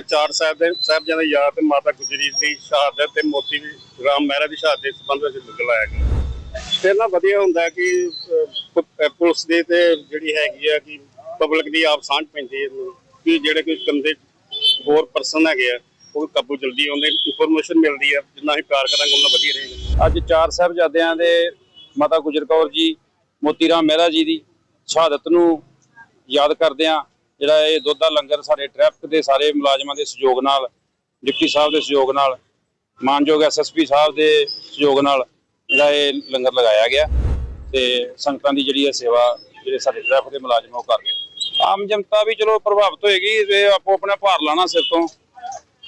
ਚਾਰ ਸਾਹਿਬ ਦੇ ਸਾਹਿਬਜ਼ਾਦੇ ਦੀ ਯਾਦ ਤੇ ਮਾਤਾ ਗੁਜਰੀ ਦੀ ਸ਼ਹਾਦਤ ਤੇ ਮੋਤੀ ਰਾਮ ਮਹਿਰਾ ਦੀ ਸ਼ਹਾਦਤ ਦੇ ਸੰਬੰਧ ਵਿੱਚ ਲੰਗਰ ਲਾਇਆ ਗਿਆ। ਤੇ ਨਾ ਵਧੀਆ ਹੁੰਦਾ ਕਿ ਪੁਲਿਸ ਦੇ ਤੇ ਜਿਹੜੀ ਹੈਗੀ ਆ ਕਿ ਪਬਲਿਕ ਦੀ ਆਪ ਸਾਂਝ ਪੈਂਦੀ ਹੈ ਕਿ ਜਿਹੜੇ ਕੋਈ ਗੰਦੇ ਹੋਰ ਪਰਸਨ ਹੈਗੇ ਆ, ਉਹ ਕਾਬੂ ਜਲਦੀ ਆਉਂਦੇ ਇਨਫੋਰਮੇਸ਼ਨ ਮਿਲਦੀ ਆ, ਜਿੰਨਾ ਅਸੀਂ ਪਿਆਰ ਕਰਾਂਗੇ ਉਹਨਾਂ ਵਧੀਆ ਰਹੇਗਾ। ਅੱਜ ਚਾਰ ਸਾਹਿਬਜ਼ਾਦਿਆਂ ਦੇ ਮਾਤਾ ਗੁਜਰ ਕੌਰ ਜੀ, ਮੋਤੀ ਰਾਮ ਮਹਿਰਾ ਜੀ ਦੀ ਸ਼ਹਾਦਤ ਨੂੰ ਯਾਦ ਕਰਦਿਆਂ ਜਿਹੜਾ ਇਹ ਦੁੱਧ ਦਾ ਲੰਗਰ ਸਾਡੇ ਟ੍ਰੈਫਿਕ ਦੇ ਸਾਰੇ ਮੁਲਾਜ਼ਮਾਂ ਦੇ ਸਹਿਯੋਗ ਨਾਲ, ਡਿਪਟੀ ਸਾਹਿਬ ਦੇ ਸਹਿਯੋਗ ਨਾਲ, ਮਾਨਯੋਗ ਐਸਐਸਪੀ ਸਾਹਿਬ ਦੇ ਸਹਿਯੋਗ ਨਾਲ ਜਿਹੜਾ ਇਹ ਲੰਗਰ ਲਗਾਇਆ ਗਿਆ ਤੇ ਸੰਗਤਾਂ ਦੀ ਜਿਹੜੀ ਹੈ ਸੇਵਾ ਜਿਹੜੇ ਸਾਡੇ ਟ੍ਰੈਫਿਕ ਦੇ ਮੁਲਾਜ਼ਮ ਉਹ ਕਰ ਰਹੇ ਆਮ ਜਨਤਾ ਵੀ ਚਲੋ ਪ੍ਰਭਾਵਿਤ ਹੋਏਗੀ ਤੇ ਆਪੋ ਆਪਣਾ ਭਾਰ ਲਾਣਾ ਸਿਰ ਤੋਂ।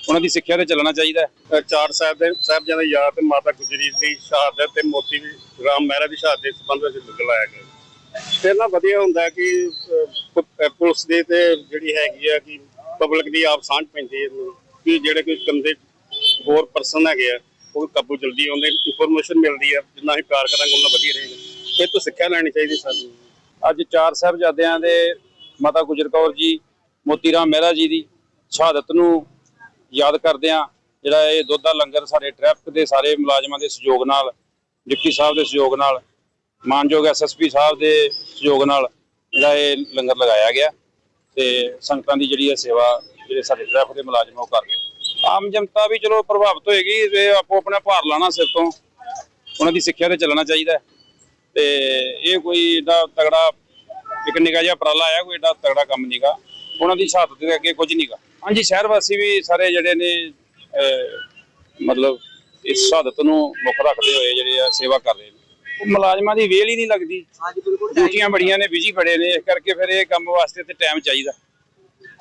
ਉਹਨਾਂ ਦੀ ਸਿੱਖਿਆ ਤੇ ਚੱਲਣਾ ਚਾਹੀਦਾ ਚਾਰ ਸਾਹਿਬ ਦੇ ਸਾਹਿਬਜ਼ਾਦੇ ਦੀ ਯਾਦ ਤੇ ਮਾਤਾ ਗੁਜਰੀ ਦੀ ਸ਼ਹਾਦਤ ਤੇ ਮੋਤੀ ਰਾਮ ਮਹਿਰਾ ਦੀ ਸ਼ਹਾਦਤ ਸੰਬੰਧ ਵਿੱਚ ਲੰਗਰ ਲਾਇਆ ਗਿਆ। ਤੇ ਨਾ ਵਧੀਆ ਹੁੰਦਾ ਕਿ ਅ, ਪੁਲਿਸ ਦੇ ਤੇ ਜਿਹੜੀ ਹੈਗੀ ਆ ਕਿ ਪਬਲਿਕ ਦੀ ਆਪ ਸਾਂਝ ਪੈਂਦੀ ਹੈ ਇਹਨੂੰ ਕਿ ਜਿਹੜੇ ਕੋਈ ਗੰਦੇ ਹੋਰ ਪਰਸਨ ਹੈਗੇ ਆ ਉਹ ਕਾਬੂ ਜਲਦੀ ਆਉਂਦੇ ਇਨਫੋਰਮੇਸ਼ਨ ਮਿਲਦੀ ਆ ਜਿੰਨਾ ਅਸੀਂ ਪਿਆਰ ਕਰਾਂਗੇ ਉਹਨਾਂ ਵਧੀਆ ਰਹੇਗਾ। ਇਹ ਤੋਂ ਸਿੱਖਿਆ ਲੈਣੀ ਚਾਹੀਦੀ ਸਾਨੂੰ। ਅੱਜ ਚਾਰ ਸਾਹਿਬਜ਼ਾਦਿਆਂ ਦੇ ਮਾਤਾ ਗੁਜਰ ਕੌਰ ਜੀ ਮੋਤੀ ਰਾਮ ਮਹਿਰਾ ਜੀ ਦੀ ਸ਼ਹਾਦਤ ਨੂੰ ਯਾਦ ਕਰਦਿਆਂ ਜਿਹੜਾ ਇਹ ਦੁੱਧ ਦਾ ਲੰਗਰ ਸਾਡੇ ਟ੍ਰੈਫਿਕ ਦੇ ਸਾਰੇ ਮੁਲਾਜ਼ਮਾਂ ਦੇ ਸਹਿਯੋਗ ਨਾਲ ਡਿਪਟੀ ਸਾਹਿਬ ਦੇ ਸਹਿਯੋਗ ਨਾਲ ਮਾਨਯੋਗ ਐਸਐਸਪੀ ਸਾਹਿਬ ਦੇ ਸਹਿਯੋਗ ਨਾਲ ਜਿਹੜਾ ਇਹ ਲੰਗਰ ਲਗਾਇਆ ਗਿਆ ਤੇ ਸੰਗਤਾਂ ਦੀ ਜਿਹੜੀ ਹੈ ਸੇਵਾ, ਜਿਹੜੇ ਸਾਡੇ ਟ੍ਰੈਫਿਕ ਦੇ ਮੁਲਾਜ਼ਮ ਉਹ ਕਰ ਰਹੇ ਆਮ ਜਨਤਾ ਵੀ ਚਲੋ ਪ੍ਰਭਾਵਿਤ ਹੋਏਗੀ, ਤੇ ਆਪੋ ਆਪਣਾ ਭਾਰ ਲਾਣਾ ਸਿਰ ਤੋਂ। ਉਹਨਾਂ ਦੀ ਸਿੱਖਿਆ ਤੇ ਚੱਲਣਾ ਚਾਹੀਦਾ ਹੈ। ਤੇ ਇਹ ਕੋਈ ਏਡਾ ਤਗੜਾ ਇੱਕ ਨਿਕਾ ਜਿਹਾ ਉਪਰਾਲਾ ਆਇਆ, ਕੋਈ ਏਡਾ ਤਗੜਾ ਕੰਮ ਨਹੀਂਗਾ ਉਹਨਾਂ ਦੀ ਸ਼ਹਾਦਤ ਦੇ ਅੱਗੇ ਕੁਝ ਨਹੀਂਗਾ ਹਾਂਜੀ, ਸ਼ਹਿਰ ਵਾਸੀ ਵੀ ਸਾਰੇ ਜਿਹੜੇ ਨੇ ਮਤਲਬ ਇਸ ਸ਼ਹਾਦਤ ਨੂੰ ਮੁੱਖ ਰੱਖਦੇ ਹੋਏ ਜਿਹੜੇ ਆ ਸੇਵਾ ਕਰ ਰਹੇ ਨੇ। ਮੁਲਾਜ਼ਮਾਂ ਦੀ ਵੇਲ ਹੀ ਨਹੀਂ ਲੱਗਦੀ। ਹਾਂਜੀ ਬਿਲਕੁਲ। ਡਿਊਟੀਆਂ ਬੜੀਆਂ ਨੇ ਬਿਜ਼ੀ ਫੜੇ ਨੇ ਇਸ ਕਰਕੇ ਫਿਰ ਇਹ ਕੰਮ ਵਾਸਤੇ ਤੇ ਟਾਈਮ ਚਾਹੀਦਾ।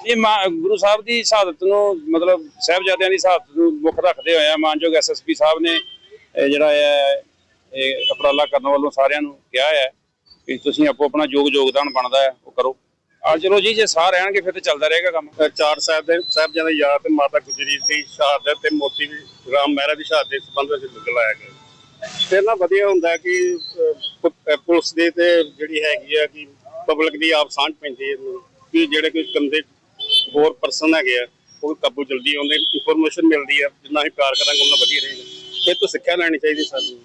ਇਹ ਮਾ- ਗੁਰੂ ਸਾਹਿਬ ਦੀ ਸ਼ਹਾਦਤ ਨੂੰ ਮਤਲਬ ਸਾਹਿਬਜ਼ਾਦਿਆਂ ਦੀ ਸ਼ਹਾਦਤ ਨੂੰ ਮੁੱਖ ਰੱਖਦੇ ਹੋਏ ਆ ਮਾਨਯੋਗ ਐਸਐਸਪੀ ਸਾਹਿਬ ਨੇ ਇਹ ਜਿਹੜਾ ਹੈ ਇਹ ਉਪਰਾਲਾ ਕਰਨ ਵੱਲੋਂ ਸਾਰਿਆਂ ਨੂੰ ਕਿਹਾ ਹੈ ਕਿ ਤੁਸੀਂ ਆਪੋ ਆਪਣਾ ਯੋਗ ਯੋਗਦਾਨ ਬਣਦਾ ਹੈ ਉਹ ਕਰੋ। ਆ ਚਲੋ ਜੀ ਜੇ ਸਾਹ ਰਹਿਣਗੇ ਫਿਰ ਤੇ ਚੱਲਦਾ ਰਹੇਗਾ ਕੰਮ। ਚਾਰ ਸਾਹਿਬ ਦੇ ਸਾਹਿਬਜ਼ਾਦੇ ਦੀ ਯਾਦ ਤੇ ਮਾਤਾ ਗੁਜਰੀ ਦੀ ਸ਼ਹਾਦਤ ਤੇ ਮੋਤੀ ਰਾਮ ਮਹਿਰਾ ਦੀ ਸ਼ਹਾਦਤ ਦੇ ਸੰਬੰਧ ਵਿੱਚ ਲੰਗਰ ਲਾਇਆ ਗਿਆ। ਤੇ ਨਾ ਵਧੀਆ ਹੁੰਦਾ ਕਿ ਅ, ਪੁਲਿਸ ਦੇ ਤੇ ਜਿਹੜੀ ਹੈਗੀ ਆ ਕਿ ਪਬਲਿਕ ਦੀ ਆਪ ਸਾਂਝ ਪੈਂਦੀ ਹੈ ਕਿ ਜਿਹੜੇ ਕੋਈ ਗੰਦੇ ਹੋਰ ਪਰਸਨ ਹੈਗੇ ਆ ਉਹ ਕਾਬੂ ਜਲਦੀ ਆਉਂਦੇ ਇਨਫੋਰਮੇਸ਼ਨ ਮਿਲਦੀ ਆ ਜਿੰਨਾ ਅਸੀਂ ਪਿਆਰ ਕਰਾਂਗੇ ਉਹਨਾਂ ਵਧੀਆ ਰਹੇਗਾ। ਇਹ ਤੋਂ ਸਿੱਖਿਆ ਲੈਣੀ ਚਾਹੀਦੀ ਸਾਨੂੰ।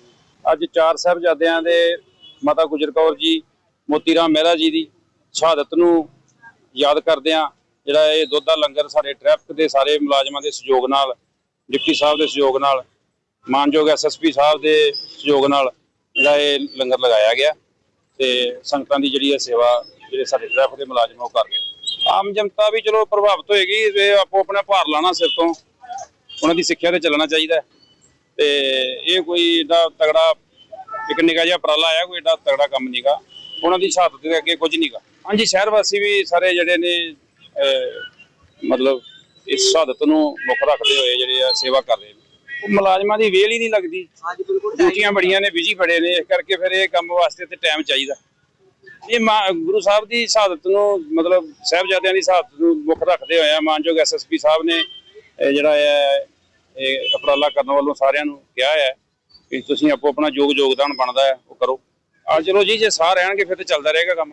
ਅੱਜ ਚਾਰ ਸਾਹਿਬਜ਼ਾਦਿਆਂ ਦੇ ਮਾਤਾ ਗੁਜਰ ਕੌਰ ਜੀ ਮੋਤੀ ਰਾਮ ਮਹਿਰਾ ਜੀ ਦੀ ਸ਼ਹਾਦਤ ਨੂੰ ਯਾਦ ਕਰਦਿਆਂ ਜਿਹੜਾ ਇਹ ਦੁੱਧ ਦਾ ਲੰਗਰ ਸਾਡੇ ਟ੍ਰੈਫਿਕ ਦੇ ਸਾਰੇ ਮੁਲਾਜ਼ਮਾਂ ਦੇ ਸਹਿਯੋਗ ਨਾਲ ਡਿਪਟੀ ਸਾਹਿਬ ਦੇ ਸਹਿਯੋਗ ਨਾਲ ਮਾਨਯੋਗ ਐਸਐਸਪੀ ਸਾਹਿਬ ਦੇ ਸਹਿਯੋਗ ਨਾਲ ਜਿਹੜਾ ਇਹ ਲੰਗਰ ਲਗਾਇਆ ਗਿਆ ਤੇ ਸੰਗਤਾਂ ਦੀ ਜਿਹੜੀ ਹੈ ਸੇਵਾ ਜਿਹੜੇ ਸਾਡੇ ਟ੍ਰੈਫਿਕ ਦੇ ਮੁਲਾਜ਼ਮ ਉਹ ਕਰ ਰਹੇ ਆਮ ਜਨਤਾ ਵੀ ਚਲੋ ਪ੍ਰਭਾਵਿਤ ਹੋਏਗੀ ਤੇ ਆਪੋ ਆਪਣਾ ਭਾਰ ਲਾਣਾ ਸਿਰ ਤੋਂ। ਉਹਨਾਂ ਦੀ ਸਿੱਖਿਆ ਤੇ ਚੱਲਣਾ ਚਾਹੀਦਾ ਤੇ ਇਹ ਕੋਈ ਏਡਾ ਤਗੜਾ ਇੱਕ ਨਿਕਾ ਜਿਹਾ ਉਪਰਾਲਾ ਆਇਆ, ਕੋਈ ਏਡਾ ਤਗੜਾ ਕੰਮ ਨਹੀਂਗਾ ਉਹਨਾਂ ਦੀ ਸ਼ਹਾਦਤ ਦੇ ਅੱਗੇ ਕੁਝ ਨਹੀਂਗਾ ਹਾਂਜੀ, ਸ਼ਹਿਰ ਵਾਸੀ ਵੀ ਸਾਰੇ ਜਿਹੜੇ ਨੇ ਮਤਲਬ ਇਸ ਸ਼ਹਾਦਤ ਨੂੰ ਮੁੱਖ ਰੱਖਦੇ ਹੋਏ ਜਿਹੜੇ ਆ ਸੇਵਾ ਕਰ ਰਹੇ ਨੇ। ਮੁਲਾਜ਼ਮਾਂ ਦੀ ਵੇਲ ਹੀ ਨਹੀਂ ਲੱਗਦੀ। ਹਾਂਜੀ ਬਿਲਕੁਲ ਡਿਊਟੀਆਂ ਬੜੀਆਂ ਨੇ ਬਿਜ਼ੀ ਫੜੇ ਨੇ ਇਸ ਕਰਕੇ ਫਿਰ ਇਹ ਕੰਮ ਵਾਸਤੇ ਤੇ ਟਾਈਮ ਚਾਹੀਦਾ। ਇਹ ਗੁਰੂ ਸਾਹਿਬ ਦੀ ਸ਼ਹਾਦਤ ਨੂੰ ਮਤਲਬ ਸਾਹਿਬਜ਼ਾਦਿਆਂ ਦੀ ਸ਼ਹਾਦਤ ਨੂੰ ਮੁੱਖ ਰੱਖਦੇ ਹੋਏ ਆ ਮਾਨਯੋਗ ਐਸਐਸਪੀ ਸਾਹਿਬ ਨੇ ਜਿਹੜਾ ਹੈ ਇਹ ਉਪਰਾਲਾ ਕਰਨ ਵੱਲੋਂ ਸਾਰਿਆਂ ਨੂੰ ਕਿਹਾ ਹੈ ਕਿ ਤੁਸੀਂ ਆਪੋ ਆਪਣਾ ਯੋਗ ਯੋਗਦਾਨ ਬਣਦਾ ਹੈ ਉਹ ਕਰੋ। ਆ ਚਲੋ ਜੀ ਜੇ ਸਾਹ ਰਹਿਣਗੇ ਫਿਰ ਤੇ ਚੱਲਦਾ ਰਹੇਗਾ ਕੰਮ।